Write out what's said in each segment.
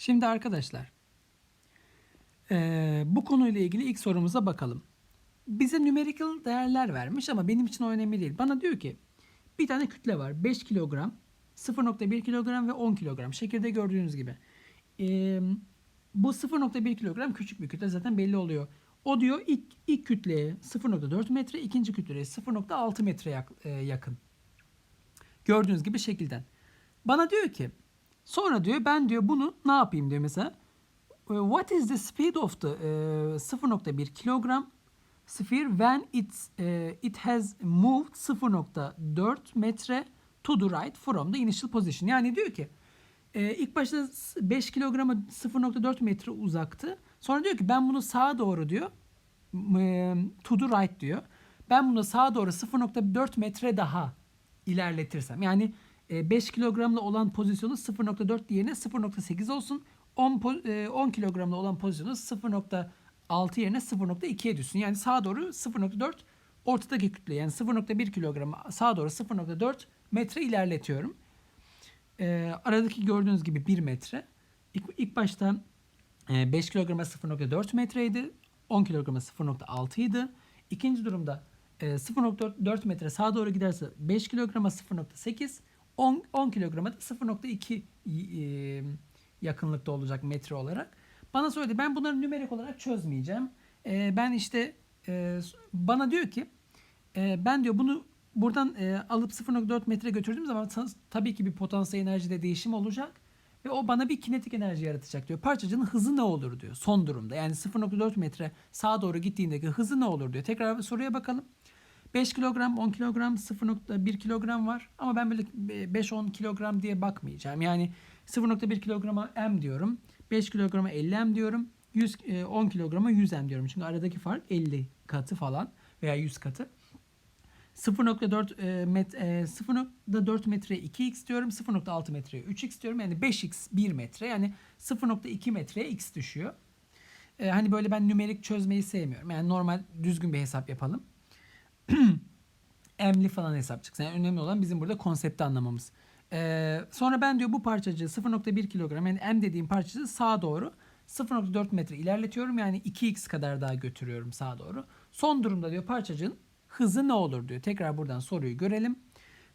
Şimdi arkadaşlar eee, bu konuyla ilgili ilk sorumuza bakalım. Bize numerical değerler vermiş ama benim için o önemli değil. Bana diyor ki bir tane kütle var 5 kilogram, 0.1 kilogram ve 10 kilogram. Şekilde gördüğünüz gibi. Eee, bu 0.1 kilogram küçük bir kütle zaten belli oluyor. O diyor ilk, ilk kütleye 0.4 metre, ikinci kütleye 0.6 metre e, yakın. Gördüğünüz gibi şekilden. Bana diyor ki sonra diyor ben diyor bunu ne yapayım diyor mesela. e, What is the speed of the e, 0.1 kilogram sphere when it's e, it has moved 0.4 metre to the right from the initial position. Yani diyor ki e, ilk başta 5 kilograma 0.4 metre uzaktı. Sonra diyor ki ben bunu sağa doğru diyor e, to the right diyor. Ben bunu sağa doğru 0.4 metre daha ilerletirsem yani 5 kilogramla olan pozisyonu 0.4 yerine 0.8 olsun. 10, po- e, 10 kilogramla olan pozisyonu 0.6 yerine 0.2'ye düşsün. Yani sağa doğru 0.4 ortadaki kütle yani 0.1 kilograma sağa doğru 0.4 metre ilerletiyorum. E, aradaki gördüğünüz gibi 1 metre. İlk, ilk başta e, 5 kilograma 0.4 metreydi. 10 kilograma 0.6 idi. İkinci durumda e, 0.4 metre sağa doğru giderse 5 kilograma 0.8 10, 10 kilograma da 0.2 e, yakınlıkta olacak metre olarak. Bana söyledi ben bunları nümerik olarak çözmeyeceğim. E, ben işte e, bana diyor ki e, ben diyor bunu buradan e, alıp 0.4 metre götürdüğüm zaman ta- tabii ki bir potansiyel enerjide değişim olacak. Ve o bana bir kinetik enerji yaratacak diyor. Parçacığın hızı ne olur diyor son durumda. Yani 0.4 metre sağa doğru gittiğindeki hızı ne olur diyor. Tekrar soruya bakalım. 5 kilogram, 10 kilogram, 0.1 kilogram var. Ama ben böyle 5-10 kilogram diye bakmayacağım. Yani 0.1 kilograma m diyorum. 5 kilograma 50 m diyorum. 100, e, 10 kilograma 100 m diyorum. Çünkü aradaki fark 50 katı falan veya 100 katı. 0.4 e, met, e, 0.4 metre 2x diyorum. 0.6 metreye 3x diyorum. Yani 5x 1 metre. Yani 0.2 metreye x düşüyor. E, hani böyle ben nümerik çözmeyi sevmiyorum. Yani normal düzgün bir hesap yapalım. M'li falan hesap çıksın. Yani önemli olan bizim burada konsepti anlamamız. E, sonra ben diyor bu parçacığı 0.1 kilogram yani M dediğim parçacığı sağa doğru 0.4 metre ilerletiyorum. Yani 2x kadar daha götürüyorum sağa doğru. Son durumda diyor parçacığın hızı ne olur diyor. Tekrar buradan soruyu görelim.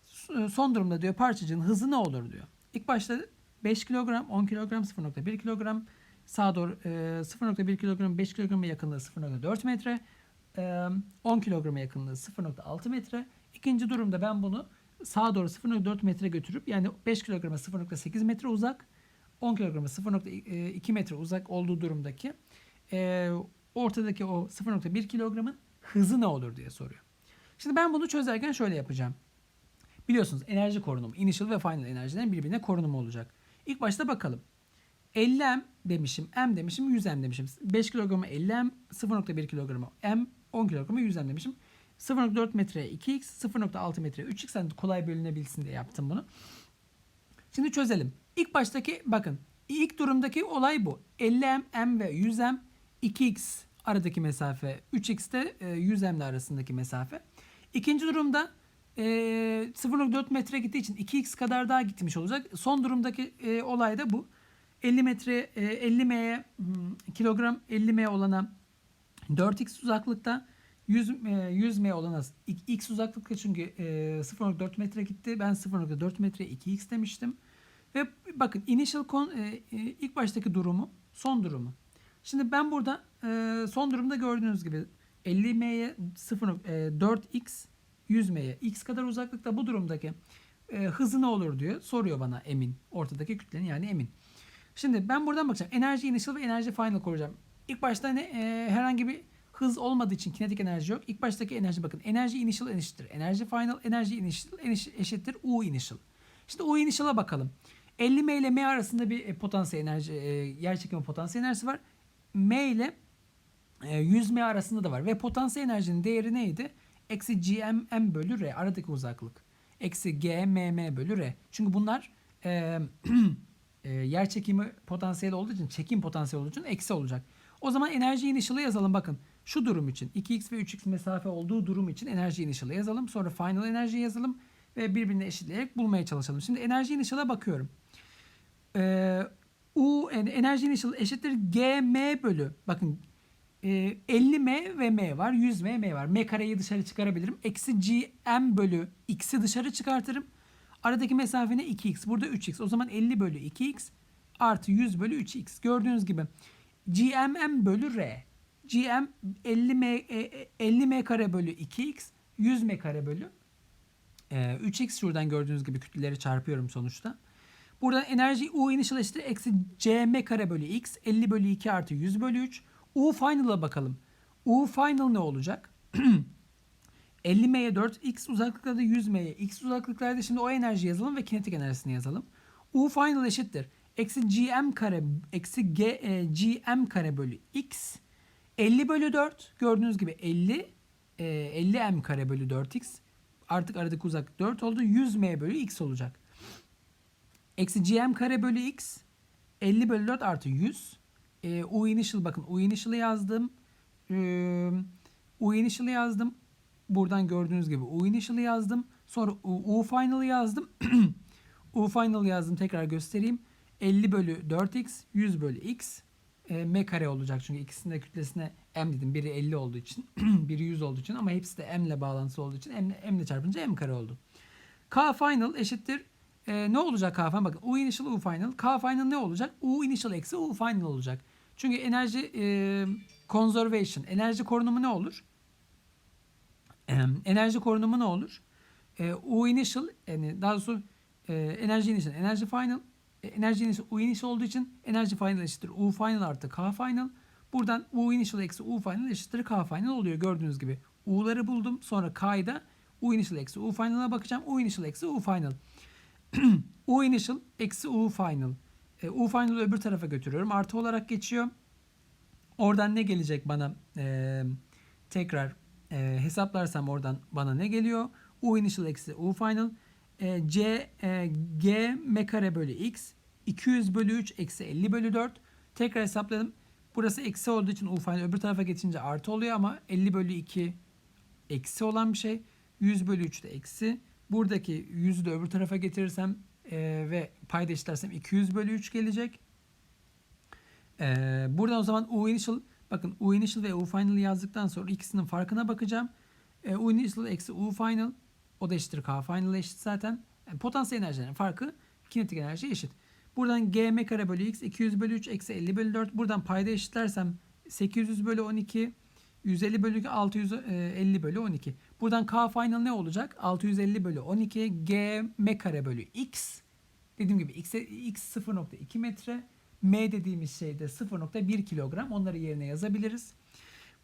S- Son durumda diyor parçacığın hızı ne olur diyor. İlk başta 5 kilogram, 10 kilogram, 0.1 kilogram sağa doğru e, 0.1 kilogram 5 kilograma yakınlığı 0.4 metre. E, 10 kilograma yakınlığı 0.6 metre. İkinci durumda ben bunu sağa doğru 0.4 metre götürüp yani 5 kilograma 0.8 metre uzak 10 kilograma 0.2 metre uzak olduğu durumdaki ortadaki o 0.1 kilogramın hızı ne olur diye soruyor. Şimdi ben bunu çözerken şöyle yapacağım. Biliyorsunuz enerji korunumu, initial ve final enerjilerin birbirine korunumu olacak. İlk başta bakalım. 50M demişim, M demişim, 100M demişim. 5 kilograma 50M, 0.1 kilograma M, 10 kilograma 100M demişim. 0.4 metreye 2x, 0.6 metreye 3x. Hani kolay bölünebilsin diye yaptım bunu. Şimdi çözelim. İlk baştaki bakın ilk durumdaki olay bu. 50M, M ve 100M 2x aradaki mesafe 3x de e, 100M ile arasındaki mesafe. İkinci durumda e, 0.4 metre gittiği için 2x kadar daha gitmiş olacak. Son durumdaki e, olay da bu. 50 metre e, 50 m'ye hmm, kilogram 50 m olana 4x uzaklıkta 100, e, 100 m olana x uzaklıkta çünkü e, 0.4 metre gitti. Ben 0.4 metre 2x demiştim. Ve bakın initial kon, e, e, ilk baştaki durumu, son durumu. Şimdi ben burada e, son durumda gördüğünüz gibi 50 m'ye 0 e, 4x 100 m'ye x kadar uzaklıkta bu durumdaki e, hızı ne olur diyor. Soruyor bana emin. Ortadaki kütlenin yani emin. Şimdi ben buradan bakacağım. Enerji initial ve enerji final koruyacağım. İlk başta ne e, herhangi bir hız olmadığı için kinetik enerji yok. İlk baştaki enerji bakın. Enerji initial eşittir. Enerji final, enerji initial eşittir U initial. Şimdi U initial'a bakalım. 50 M ile M arasında bir e, potansiyel enerji, e, yer çekimi potansiyel enerjisi var. M ile e, 100 M arasında da var. Ve potansiyel enerjinin değeri neydi? Eksi GM M bölü R. Aradaki uzaklık. Eksi G M M bölü R. Çünkü bunlar e, e, yer çekimi potansiyeli olduğu için, çekim potansiyeli olduğu için eksi olacak. O zaman enerji initial'ı yazalım bakın. Şu durum için 2x ve 3x mesafe olduğu durum için enerji initial'ı yazalım. Sonra final enerji yazalım ve birbirine eşitleyerek bulmaya çalışalım. Şimdi enerji initial'a bakıyorum. Ee, U enerji initial eşittir gm bölü. Bakın e, 50m ve m var. 100m m var. m kareyi dışarı çıkarabilirim. Eksi gm bölü x'i dışarı çıkartırım. Aradaki mesafe ne? 2x. Burada 3x. O zaman 50 bölü 2x artı 100 bölü 3x. Gördüğünüz gibi gmm bölü r. gm 50m, e, 50m kare bölü 2x 100m kare bölü e, 3x şuradan gördüğünüz gibi kütleleri çarpıyorum sonuçta. Burada enerji U initial eşittir eksi cm kare bölü x 50 bölü 2 artı 100 bölü 3. U final'a bakalım. U final ne olacak? 50m'ye 4 x uzaklıklarda 100m'ye x uzaklıklarda şimdi o enerji yazalım ve kinetik enerjisini yazalım. U final eşittir. Eksi gm kare eksi g, e, gm kare bölü x 50 bölü 4 gördüğünüz gibi 50 e, 50 m kare bölü 4x artık aradaki uzaklık 4 oldu 100 m bölü x olacak. Eksi gm kare bölü x 50 bölü 4 artı 100. E, u initial bakın u initial'ı yazdım. E, u initial'ı yazdım. Buradan gördüğünüz gibi u initial'ı yazdım. Sonra u, u final'ı yazdım. u final yazdım tekrar göstereyim. 50 bölü 4x 100 bölü x e, m kare olacak çünkü ikisinin de kütlesine m dedim. Biri 50 olduğu için biri 100 olduğu için ama hepsi de m ile bağlantısı olduğu için m, m ile çarpınca m kare oldu. K final eşittir e, ne olacak K final? Bakın U initial U final. K final ne olacak? U initial eksi U final olacak. Çünkü enerji e, conservation, enerji korunumu ne olur? E, enerji korunumu ne olur? E, U initial, yani daha doğrusu e, enerji initial, enerji final. E, enerji initial U initial olduğu için enerji final eşittir U final artı K final. Buradan U initial eksi U final eşittir K final oluyor gördüğünüz gibi. U'ları buldum. Sonra K'yı U initial eksi U final'a bakacağım. U initial eksi U final. U initial eksi U final. E, U final'ı öbür tarafa götürüyorum. Artı olarak geçiyor. Oradan ne gelecek bana? E, tekrar e, hesaplarsam oradan bana ne geliyor? U initial eksi U final. E, C e, G m kare bölü x 200 bölü 3 eksi 50 bölü 4. Tekrar hesapladım. Burası eksi olduğu için U final öbür tarafa geçince artı oluyor ama 50 bölü 2 eksi olan bir şey. 100 bölü 3 de eksi. Buradaki 100'ü de öbür tarafa getirirsem e, ve payda eşitlersem 200 bölü 3 gelecek. E, buradan o zaman U initial bakın U initial ve U final yazdıktan sonra ikisinin farkına bakacağım. E, U initial eksi U final o da eşittir K final eşit zaten. Yani potansiyel enerjilerin farkı kinetik enerji eşit. Buradan gm kare bölü x 200 bölü 3 eksi 50 bölü 4. Buradan payda eşitlersem 800 bölü 12 150 bölü 2 650 bölü 12. Buradan K final ne olacak? 650 bölü 12 G M kare bölü X. Dediğim gibi X, X 0.2 metre. M dediğimiz şey de 0.1 kilogram. Onları yerine yazabiliriz.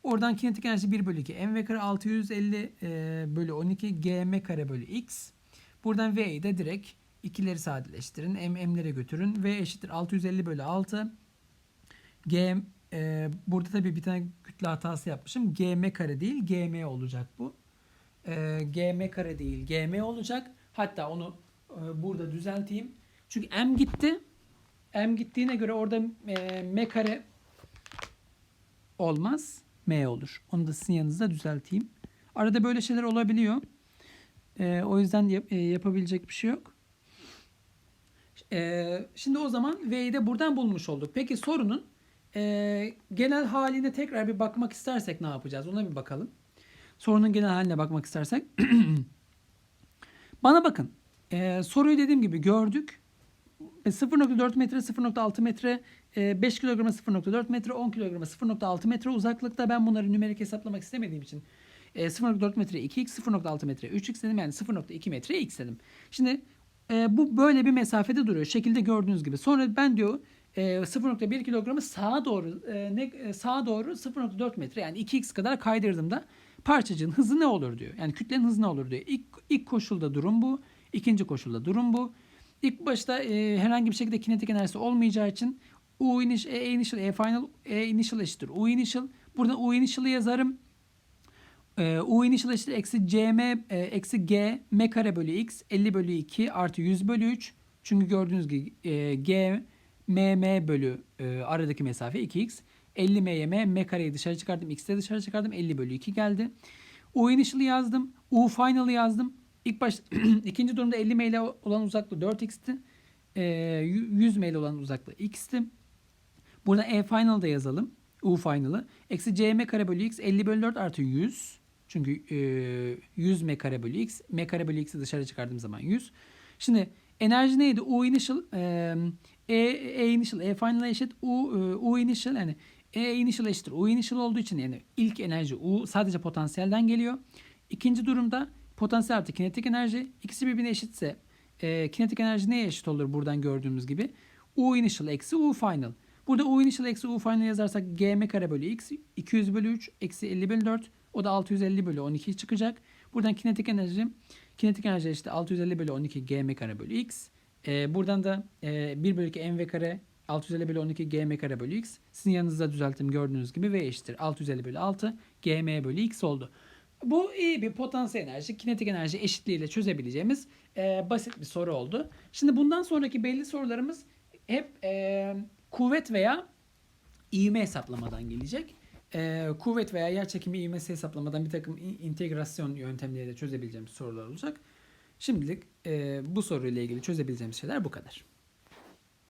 Oradan kinetik enerji 1 bölü 2 mv kare 650 e, bölü 12 gm kare bölü x. Buradan v'yi de direkt ikileri sadeleştirin. M m'lere götürün. V eşittir 650 bölü 6. G e, burada tabii bir tane kütle hatası yapmışım. gm kare değil gm olacak bu. E, gm kare değil gm olacak. Hatta onu e, burada düzelteyim. Çünkü m gitti. M gittiğine göre orada e, m kare olmaz. M olur. Onu da sizin yanınızda düzelteyim. Arada böyle şeyler olabiliyor. E, o yüzden yap, e, yapabilecek bir şey yok. E, şimdi o zaman V'yi de buradan bulmuş olduk. Peki sorunun e, genel haline tekrar bir bakmak istersek ne yapacağız? Ona bir bakalım. Sorunun genel haline bakmak istersek. Bana bakın. E, soruyu dediğim gibi gördük. 0.4 metre, 0.6 metre, 5 kilograma 0.4 metre, 10 kilograma 0.6 metre uzaklıkta. Ben bunları nümerik hesaplamak istemediğim için 0.4 metre 2x, 0.6 metre 3x dedim. Yani 0.2 metre x dedim. Şimdi bu böyle bir mesafede duruyor. Şekilde gördüğünüz gibi. Sonra ben diyor 0.1 kilogramı sağa doğru ne sağa doğru 0.4 metre yani 2x kadar kaydırdığımda parçacığın hızı ne olur diyor. Yani kütlenin hızı ne olur diyor. İlk, ilk koşulda durum bu. ikinci koşulda durum bu. İlk başta e, herhangi bir şekilde kinetik enerjisi olmayacağı için U initial, E initial, E final, E initial eşittir. U initial. Buradan U initial'ı yazarım. E, U initial eşittir eksi cm e, eksi g m kare bölü x 50 bölü 2 artı 100 bölü 3. Çünkü gördüğünüz gibi e, g m m bölü aradaki mesafe 2x. 50 m'ye m, m kareyi dışarı çıkardım. x'e dışarı çıkardım. 50 bölü 2 geldi. U initial'ı yazdım. U final'ı yazdım. İlk baş ikinci durumda 50 m ile olan uzaklığı 4x'ti. E, 100 m ile olan uzaklığı x'ti. Burada E final'da yazalım. U final'ı. Eksi cm kare bölü x 50 bölü 4 artı 100. Çünkü e, 100 m kare bölü x. m kare bölü x'i dışarı çıkardığım zaman 100. Şimdi enerji neydi? U initial e, e, e initial E final'a eşit U, e, U initial yani E initial eşittir. U initial olduğu için yani ilk enerji U sadece potansiyelden geliyor. İkinci durumda potansiyel artı kinetik enerji ikisi birbirine eşitse e, kinetik enerji neye eşit olur buradan gördüğümüz gibi? U initial eksi U final. Burada U initial eksi U final yazarsak gm kare bölü x 200 bölü 3 eksi 50 bölü 4 o da 650 bölü 12 çıkacak. Buradan kinetik enerji kinetik enerji işte 650 bölü 12 gm kare bölü x. E, buradan da e, 1 bölü 2 mv kare 650 bölü 12 gm kare bölü x. Sizin yanınızda düzelttim gördüğünüz gibi v eşittir 650 bölü 6 gm bölü x oldu. Bu iyi bir potansiyel enerji, kinetik enerji eşitliğiyle çözebileceğimiz e, basit bir soru oldu. Şimdi bundan sonraki belli sorularımız hep e, kuvvet veya ivme hesaplamadan gelecek. E, kuvvet veya yer çekimi ivmesi hesaplamadan bir takım in- integrasyon yöntemleriyle çözebileceğimiz sorular olacak. Şimdilik e, bu soruyla ilgili çözebileceğimiz şeyler bu kadar.